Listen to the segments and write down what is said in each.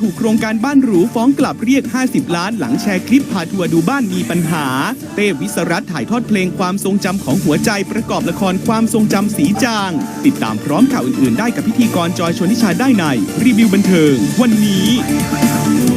ถูกโครงการบ้านหรูฟ้องกลับเรียก 50 ล้าน หลังแชร์คลิปพาทัวร์ดูบ้านมีปัญหา เต้วิสรัตถ่ายทอดเพลงความทรงจำของหัวใจประกอบละครความทรงจำสีจาง ติดตามพร้อมข่าวอื่นๆ ได้กับพิธีกรจอยชนทิชาได้ใน รีวิวบันเทิง วันนี้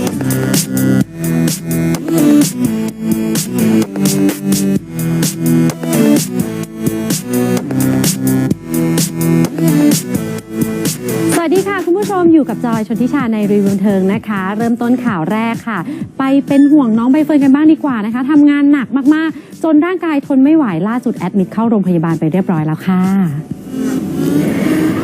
อยู่กับจอยชนทิชาในรีวิวเทิงนะคะ เริ่มต้นข่าวแรกค่ะ ไปเป็นห่วงน้องใบเฟิร์นกันบ้างดีกว่านะคะทำงานหนักมากๆ จนร่างกายทนไม่ไหวล่าสุดแอดมิดเข้าโรงพยาบาลไปเรียบร้อยแล้วค่ะ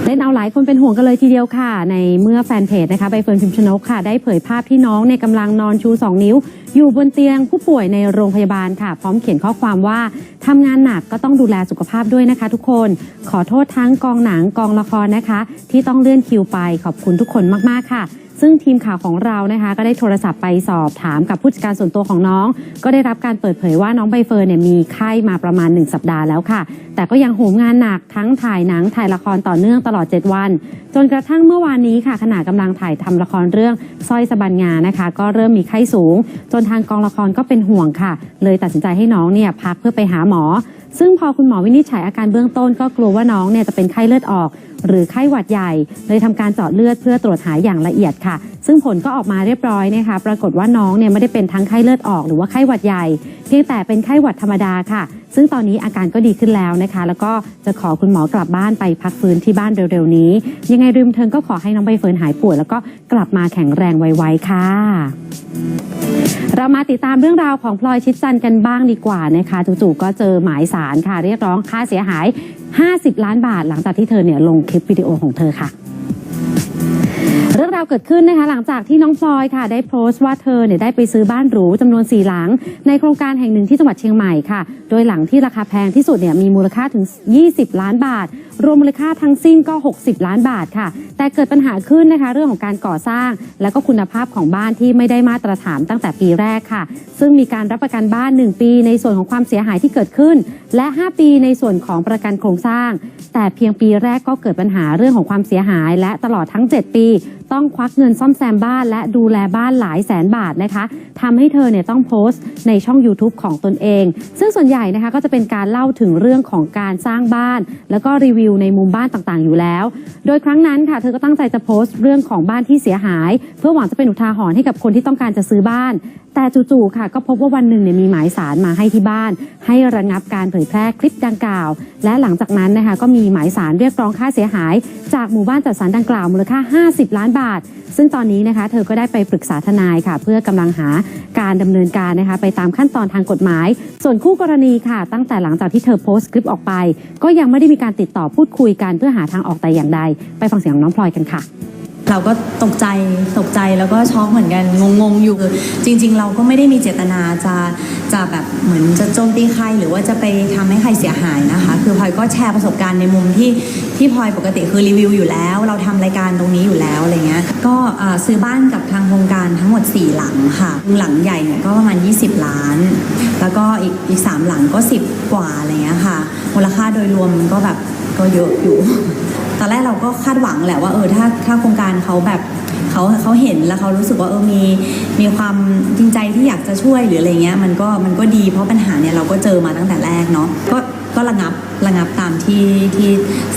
เล่นเอาหลายคนเป็นห่วงกันเลยทีเดียวค่ะ ในเมื่อแฟนเพจนะคะใบเฟิร์นพิมพ์ชนกค่ะ ได้เผยภาพที่น้องในกำลังนอนชู 2 นิ้ว อยู่บนเตียงผู้ป่วยในโรงพยาบาลค่ะ พร้อมเขียนข้อความว่าทำงานหนักก็ต้องดูแลสุขภาพด้วยนะคะ ทุกคน ขอโทษทั้งกองหนังกองละครนะคะ ที่ต้องเลื่อนคิวไปขอบคุณทุกคนมากๆค่ะ ซึ่งทีมข่าวของเรานะคะ ก็ได้โทรศัพท์ไปสอบถามกับผู้จัดการส่วนตัวของน้อง ก็ได้รับการเปิดเผยว่าน้องใบเฟิร์นเนี่ยมีไข้มาประมาณ 1 สัปดาห์แล้วค่ะ แต่ก็ยังโหมงานหนักทั้งถ่ายหนังถ่ายละครต่อเนื่องตลอด 7 วัน จนกระทั่งเมื่อวานนี้ค่ะขณะกำลังถ่ายทำละครเรื่องสร้อยสบันงานะคะ ก็เริ่มมีไข้สูง จนทางกองละครก็เป็นห่วงค่ะ เลยตัดสินใจให้น้องเนี่ยพักเพื่อไปหาหมอซึ่งพอคุณหมอวินิจฉัยอาการเบื้องต้นก็กลัวว่าน้องเนี่ยจะเป็นไข้เลือดออก หรือไข้หวัดใหญ่ เลยทำการเจาะเลือดเพื่อตรวจหาอย่างละเอียดค่ะ ซึ่งผลก็ออกมาเรียบร้อยนะคะปรากฏว่าน้องเนี่ยไม่ได้เป็นทั้งไข้เลือดออก หรือว่าไข้หวัดใหญ่ เพียงแต่เป็นไข้หวัดธรรมดาค่ะ ซึ่งตอนนี้อาการก็ดีขึ้นแล้วนะคะ แล้วก็จะขอคุณหมอกลับบ้านไปพักฟื้นที่บ้านเร็วๆนี้ ยังไงริมเทิงก็ขอให้น้องใบเฟิร์นหายป่วยแล้วก็กลับมาแข็งแรงไวๆค่ะ เรามาติดตามเรื่องราวของพลอยชิดจันทร์กันบ้างดีกว่านะคะจู่ๆก็เจอหมายสารค่ะ เรียกร้องค่าเสียหาย 50 ล้านบาท หลังจากที่เธอเนี่ยลงคลิปวิดีโอของเธอค่ะเรื่องราวเกิดขึ้นนะคะหลังจากที่น้องพลอยค่ะ ได้โพสต์ว่าเธอเนี่ยได้ไปซื้อบ้านหรูจำนวน 4 หลัง ในโครงการแห่งหนึ่งที่จังหวัดเชียงใหม่ค่ะ โดยหลังที่ราคาแพงที่สุดเนี่ยมีมูลค่าถึง 20 ล้านบาท รวมมูลค่าทั้งสิ้นก็ 60 ล้านบาทค่ะ แต่เกิดปัญหาขึ้นนะคะเรื่องของการก่อสร้าง และก็คุณภาพของบ้านที่ไม่ได้มาตรฐานตั้งแต่ปีแรกค่ะ ซึ่งมีการรับประกันบ้าน 1 ปีในส่วนของความเสียหายที่เกิดขึ้น และ 5 ปีในส่วนของประกันโครงสร้าง แต่เพียงปีแรกก็เกิดปัญหาเรื่องของความเสียหาย และตลอดทั้ง 7 ปี ต้องควักเงินซ่อมแซมบ้าน และดูแลบ้านหลายแสนบาทนะคะทำให้เธอเนี่ยต้องโพสต์ในช่อง YouTube ของตนเอง ซึ่งส่วนใหญ่นะคะก็จะเป็นการเล่าถึงเรื่องของการสร้างบ้าน แล้วก็รีวิวิวในมุมบ้านต่างๆ อยู่แล้ว โดยครั้งนั้นค่ะเธอก็ตั้งใจจะโพสต์เรื่องของบ้านที่เสียหาย เพื่อหวังจะเป็นอุทาหรณ์ให้กับคนที่ต้องการจะซื้อบ้าน แต่จู่ๆค่ะก็พบว่าวันหนึ่งเนี่ยมีหมายสารมาให้ที่บ้าน ให้ระงับการเผยแพร่คลิปดังกล่าว และหลังจากนั้นนะคะก็มีหมายสารเรียกร้องค่าเสียหาย จากหมู่บ้านจัดสรรดังกล่าวมูลค่า 50 ล้านบาท ซึ่งตอนนี้นะคะเธอก็ได้ไปปรึกษาทนายค่ะ เพื่อกำลังหาการดำเนินการนะคะไปตามขั้นตอนทางกฎหมาย ส่วนคู่กรณีค่ะ ตั้งแต่หลังจากที่เธอโพสต์คลิปออกไป ก็ยังไม่ได้มีการติดต่อพูดคุยกันเพื่อหาทางออกแต่อย่างใด ไปฟังเสียงของน้องพลอยกันค่ะ เราก็ตกใจตกใจแล้วก็ช็อกเหมือนกันงงๆอยู่ จริง ๆ เราก็ไม่ได้มีเจตนาจะจะแบบเหมือนจะโจมตีใครหรือว่าจะไปทำให้ใครเสียหายนะคะ คือพลอยก็แชร์ประสบการณ์ในมุมที่ที่พลอยปกติคือรีวิวอยู่แล้ว เราทำรายการตรงนี้อยู่แล้วอะไรเงี้ยก็ซื้อบ้านกับทางโครงการทั้งหมด 4 หลังค่ะ หลังใหญ่เนี่ยก็ประมาณ 20 ล้าน แล้วก็อีกอีกสามหลังก็ 10 กว่าอะไรเงี้ยค่ะมูลค่าโดยรวมมันก็แบบก็เยอะอยู่ ตอนแรกเราก็คาดหวังแหละว่าเออถ้าถ้าโครงการเขาแบบเขาเขาเห็นแล้วเขารู้สึกว่าเออมีมีความจริงใจที่อยากจะช่วยหรืออะไรเงี้ยมันก็มันก็ดีเพราะปัญหาเนี่ยเราก็เจอมาตั้งแต่แรกเนาะก็ก็ระงับระงับตามที่ที่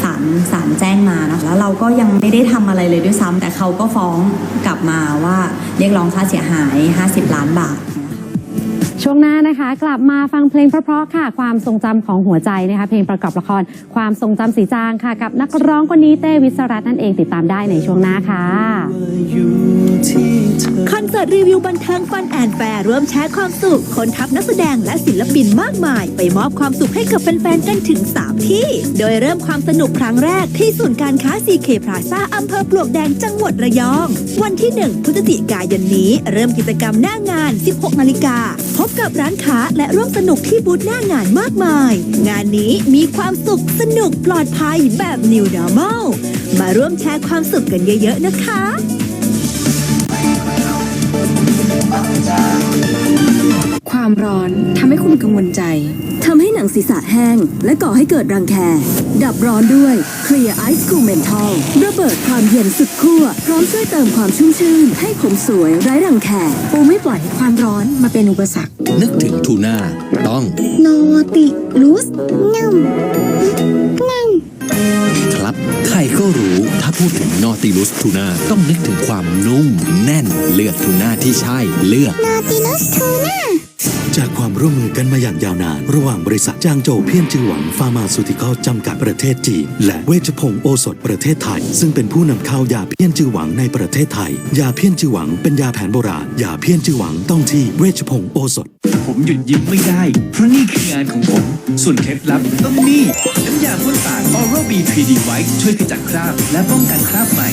ศาลศาลแจ้งมานะคะแล้วเราก็ยังไม่ได้ทำอะไรเลยด้วยซ้ำแต่เขาก็ฟ้องกลับมาว่าเรียกร้องค่าเสียหาย 50 ล้านบาท ช่วงหน้านะคะ กลับมาฟังเพลงเพราะๆค่ะ ความทรงจำของหัวใจนะคะ เพลงประกอบละคร ความทรงจำสีจางค่ะ กับนักร้องคนนี้เต้วิสรัตน์นั่นเองติดตามได้ในช่วงหน้าค่ะ คอนเสิร์ตรีวิวบันเทิงฟันแอนแฟร์ร่วมแชร์ความสุข คนทัพนักแสดงและศิลปินมากมาย ไปมอบความสุขให้กับแฟนๆ กันถึง 3 ที่ โดยเริ่มความสนุกครั้งแรกที่ศูนย์การค้า CK Plaza อำเภอปลวกแดงจังหวัดระยอง วันที่ 1 พฤศจิกายนนี้ เริ่มกิจกรรมหน้างาน 16 นาฬิกา พบกับร้านค้าและร่วมสนุกที่บูธหน้างานมากมาย งานนี้มีความสุขสนุกปลอดภัยแบบ New Normal มาร่วมแชร์ความสุขกันเยอะๆนะคะ ความร้อนทำให้คุณกังวลใจ ทำให้หนังศีรษะแห้ง และก่อให้เกิดรังแค ดับร้อนด้วยเคลียร์ไอซ์คูเมนทอลระเบิดความเย็นสุดขั้วพร้อมช่วยเติมความชุ่มชื่น ให้ผมสวยไร้รังแคปูไม่ปล่อยให้ความร้อนมาเป็นอุปสรรค นึกถึงทูน่าต้องโนติลูสงัมครับ ใครก็รู้ ถ้าพูดถึงนอติลุสทูน่าต้องนึกถึงความนุ่ม แน่น เลือกทูน่าที่ใช่เลือก จากความร่วมมือกันมาอย่างยาวนาน ระหว่างบริษัทจางโจวเพี้ยนจือหวังฟาร์มาซูติคอลจำกัดประเทศจีน และเวชพงศ์โอสถประเทศไทย ซึ่งเป็นผู้นำเข้ายาเพี้ยนจือหวังในประเทศไทย ยาเพี้ยนจือหวังเป็นยาแผนโบราณยาเพี้ยนจือหวังต้องที่เวชพงศ์โอสถ ผมหยุดยิ้มไม่ได้ เพราะนี่คืองานของผม ส่วนเคล็ดลับต้องนี่ น้ำยาพ่นปาก Oral B 3D White ช่วยขจัดคราบ และป้องกันคราบใหม่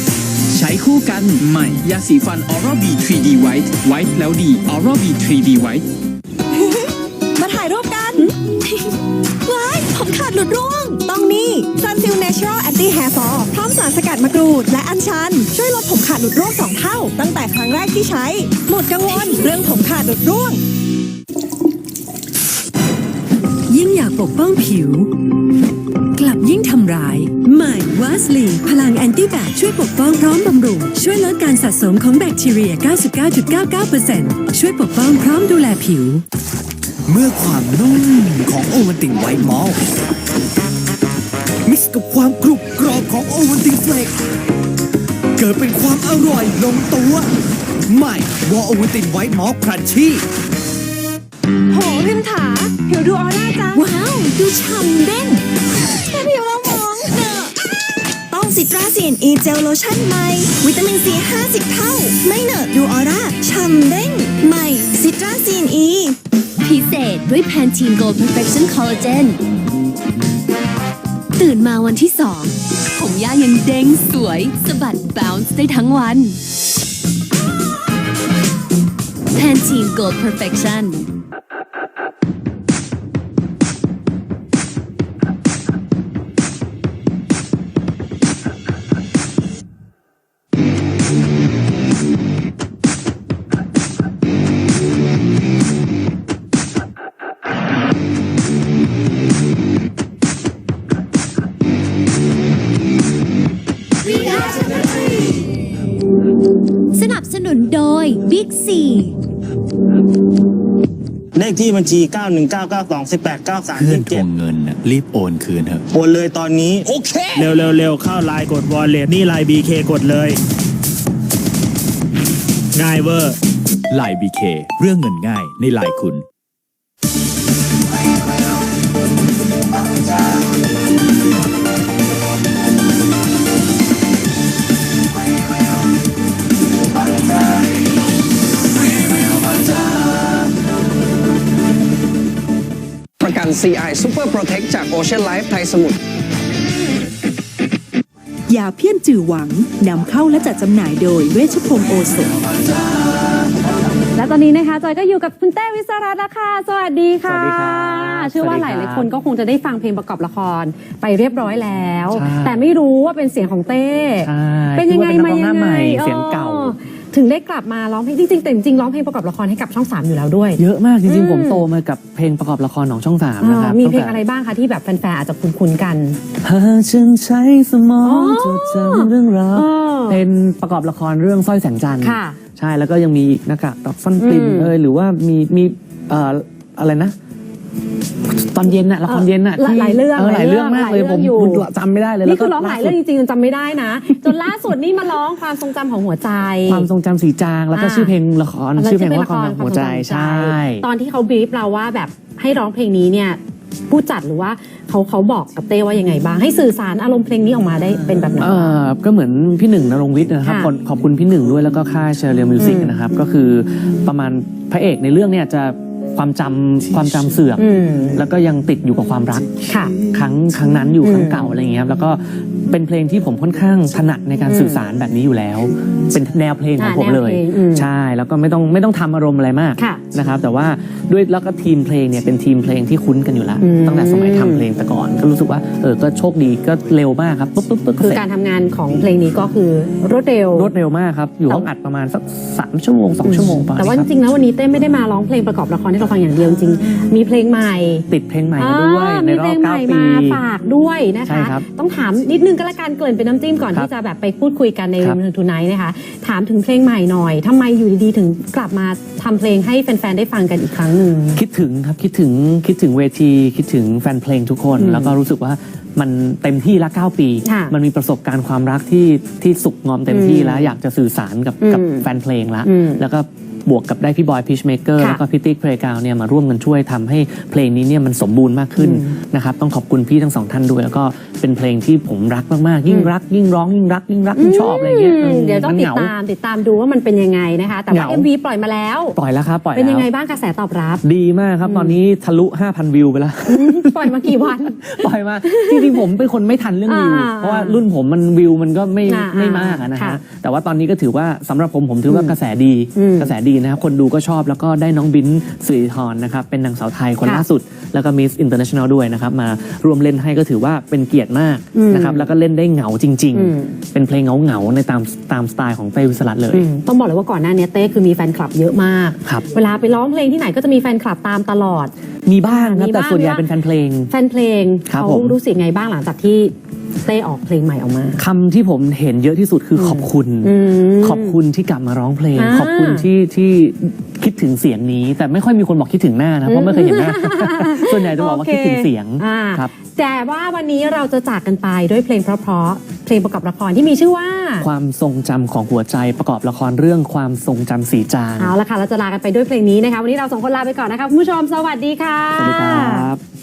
ใช้คู่กันใหม่ยาสีฟัน Oral B 3D White White แล้วดี Oral B 3D White ขาดหลุดร่วง ต้องนี่ Sunsilk Natural Anti Hair Fall พร้อมสารสกัดมะกรูด และอัญชัน ช่วยลดผมขาดหลุดร่วง2เท่า ตั้งแต่ครั้งแรกที่ใช้ หมดกังวลเรื่องผมขาดหลุดร่วง ยิ่งอยากปกป้องผิว กลับยิ่งทำร้าย ใหม่วาสลีพลังแอนตี้แบคช่วยปกป้องพร้อมบำรุง ช่วยลดการสะสมของแบคทีเรีย 99.99%ช่วยปกป้องพร้อมดูแลผิว เมื่อความนุ่มของโอวันติงไวท์มอลมิกซ์กับความกรุบกรอบของโอวันติงเฟลกเกิดเป็นความอร่อยลงตัว ใหม่วอโอวันติงไวท์มอลครันชี่โหพิมถาผิวดูออร่าจัง ว้าว ดูฉ่ำเด้งแค่ผิวเรามองเนอะต้องสิตราซีนอีเจลโลชั่นใหม่ วิตามินซี 50 เท่า ไม่เหนอะดูออร่าฉ่ำเด้งใหม่สิตราซีนอี พิเศษด้วยแพนทีนโกลด์ Perfection Collagen ตื่นมาวันที่สองผมย่ายังเด้งสวยสะบัดบ o u n c e ได้ทั้งวันแพนทีนโกลด์ Perfection สนับสนุนโดย Big C เลขที่บัญชี 919921893 เพื่อนทวงเงินน่ะรีบโอนคืนเถอะโอนเลยตอนนี้ โอเค เร็วเร็วเร็วเข้าไลน์กดวอลเล็ตนี่ไลน์ BK กดเลย ง่ายเวอร์ไลน์บีเคเรื่องเงินง่ายในไลน์คุณ CI Super Protect จาก Ocean Life ไทยสมุทรยาเพี้ยนจือหวังนำเข้าและจัดจำหน่ายโดยเวชพงศ์โอสถและตอนนี้นะคะจอยก็อยู่กับคุณเต้วิสรัตน์แล้วค่ะ สวัสดีค่ะ สวัสดีครับเชื่อว่าสวัหสดีลายครับๆคนก็คงจะได้ฟังเพลงประกอบละครไปเรียบร้อยแล้ว ใช่ แต่ไม่รู้ว่าเป็นเสียงของเต้ ใช่เป็นยังไงคิดมาว่าเป็นนักร้องหน้ายังใหไงม่เสียงเก่าออ ถึงได้กลับมาร้องเพลงจริงๆแต่จริงๆร้องเพลงประกอบละครให้กับช่องสามอยู่แล้วด้วย เยอะมากจริงอืม ๆผมโตมากับเพลงประกอบละครของช่องสามอ๋อนะครับมีเพลงตั้แต่อะไรบ้างคะที่แบบแฟนๆอาจจะคุ้นๆกัน หากฉันใช้สมองอ๋อจดจำเรื่องราวเออเป็นประกอบละครเรื่องสร้อยแสงจันทร์ค่ะใช่แล้วก็ยังมีอีกหน้ากากดอกฟันปลินอืม เอยหรือว่ามีมีเอ่ออะไรนะ ตอนเย็นน่ะละครเย็นน่ะเออที่หลายเรื่องหลายเรื่องมากเลยหลายเรื่ผองมอยู่จำไม่ได้เลยนี่แล้วก็คือร้องหลายเรื่องจริงๆจำไม่ได้นะ จนล่าสุดนี่มาร้องความทรงจำของหัวใจ ความทรงจำสีจางแล้วก็อ่าชื่อเพลงละครแล้วชื่อเพลงละครหัวใจความทรงจำใช่ ตอนที่เขาบีฟเราว่าแบบให้ร้องเพลงนี้เนี่ยผู้จัดหรือว่าเขาเขาบอกกับเต้ว่ายังไงบ้างให้สื่อสารอารมณ์เพลงนี้ออกมาได้เป็นแบบไหนเออก็เหมือนพี่หนึ่งนรงค์วิทย์นะครับค่ะขอบขอบคุณพี่หนึ่งด้วยแล้วก็ค่ายเชอร์เรียลมิวสิกอืมนะครับก็คือประมาณพระเอกในเรื่องเนี่ยจะ ความจำความจำเสื่อมอืมแล้วก็ยังติดอยู่กับความรักค่ะครั้งครั้งนั้นอยู่อืมครั้งเก่าอะไรอย่างเงี้ยครับแล้วก็ เป็นเพลงที่ผมค่อนข้างถนัดในการอืมสื่อสารแบบนี้อยู่แล้ว เป็นแนวเพลงของอ่าผมเลยแนวเพลงอืมใช่แล้วก็ไม่ต้องไม่ต้องทำอารมณ์อะไรมากค่ะนะครับ แต่ว่าด้วยแล้วก็ทีมเพลงเนี่ยเป็นทีมเพลงที่คุ้นกันอยู่แล้วอืมตั้งแต่สมัยทำเพลงแต่ก่อน ก็รู้สึกว่าเออก็โชคดีก็เร็วมากครับปุ๊บปุ๊บปุ๊บก็คือเสร็จการทำงานของเพลงนี้ก็คือรวดเร็วรวดเร็วมากครับอยู่ห้องอัดประมาณสักสามชั่วโมงสองชั่วโมงประมาณแต่ว่าจนี้คบริงๆแล้ววันนี้เต้ไม่ได้มาร้องเพลงประกอบละครให้เราฟังอย่างเดียวจริงๆมีเพลงใหม่ ติดเพลงใหม่มาด้วยอ่าในมีรเพอลบงใหเก้าม่ปีมาฝากด้วยนะใช่คะครับต้องถามนิดนึงงก็แล้วกันเกริ่นเป็นน้ำจิ้มก่อนครับที่จะแบบไปพูดคุยกันในครับเมืองทูไนท์นะคะ ถามถึงเพลงใหม่หน่อยทำไมอยู่ดีๆถึงกลับมาทำเพลงให้แฟนๆได้ฟังกันอีกครั้งหนึ่ง คิดถึงครับคิดถึงคิดถึงเวที คิดถึงแฟนเพลงทุกคนอืมแล้วก็รู้สึกว่ามันเต็มที่ละ 9 ปี ค่ะมันมีประสบการณ์ความรักที่ที่สุกงอมเต็มที่อืมแล้ว อยากจะสื่อสารกับอืมกับแฟนเพลงละ อืมแล้วก็ บวกกับได้พี่บอยพีชเมเกอร์ค่ะแล้วก็พี่ติ๊กเพลกาวเนี่ยมาร่วมกันช่วยทำให้เพลงนี้เนี่ยมันสมบูรณ์มากขึ้นอืมนะครับต้องขอบคุณพี่ทั้งสองท่านด้วย แล้วก็เป็นเพลงที่ผมรักมากๆ ยิ่งรัก ยิ่งร้องยิ่งรัก ยิ่งรักยิ่งชอบอะไรอย่างเงี้ยอืมเดี๋ยวต้องมันติหดงาตามติดตามดูว่ามันเป็นยังไงนะคะแต่ว่าเหงา MV ปล่อยมาแล้ว ปล่อยแล้วครับปล่อยเป็นแล้ยังวไงบ้างกระแสตอบรับ ดีมากครับตอนนี้ทะลุ 5,000 วิวไปแล้วปล่อยมากี่วัน ปล่อยมาจริงๆผมเป็นคนไม่ทันเรื่องวิวอ่าเพราะว่ารุ่นผมมันวิวมันก็ไม่อ่าไม่มากอะนะค่ะฮะแต่ว่าตอนนี้ก็ถือว่าสำหรับผมผมถือว่ากระแสดีอืมกระแสดีนะครับคนดูก็ชอบแล้วก็ได้น้องบินสิริธรนะครับเป็นนางสาวไทยคนค่ะล่าสุด แล้วก็มิสอินเตอร์เนชั่นแนลด้วยนะครับมาร่วมเล่นให้ก็ถือว่าเป็นเกียรติมากอืมนะครับแล้วก็เล่นได้เหงาจริงอืมๆเป็นเพลงเหงาๆในตามตามสไตล์ของเต้วิสรัตเลยอืมต้องบอกเลยว่าก่อนหน้านี้เต้คือมีแฟนคลับเยอะมาก ครับ เวลาไปร้องเพลงที่ไหนก็จะมีแฟนคลับตามตลอด มีบ้างครับมีแต่บ้างส่วนใหญ่มีบ้าง เป็นแฟนเพลง แฟนเพลงครับเขาผม รู้สึกไงบ้างหลังจากที่ เต้ออกเพลงใหม่ออกมา คำที่ผมเห็นเยอะที่สุดคือขอบคุณ มขอบคุณที่กลับมาร้องเพลง อ่า ขอบคุณที่ที่คิดถึงเสียงนี้ แต่ไม่ค่อยมีคนบอกคิดถึงหน้านะเพราะไม่เคยเห็นหน้า ส่วนใหญ่จะบอกว่าคิดถึงเสียงอ่าครับ แต่ว่าวันนี้เราจะจากกันไปด้วยเพลงเพราะๆเพลงประกอบละครที่มีชื่อว่า ความทรงจำของหัวใจประกอบละครเรื่องความทรงจำสีจางเอาละค่ะ เราจะลากันไปด้วยเพลงนี้นะคะ วันนี้เราสองคนลาไปก่อนนะคะคุณผู้ชม สวัสดีค่ะ สวัสดีครับ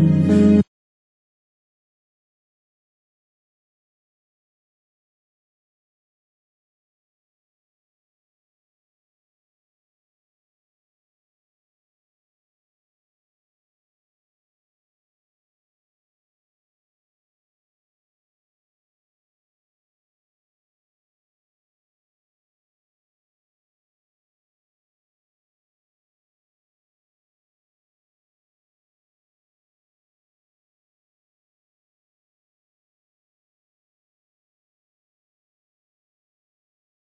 嗯。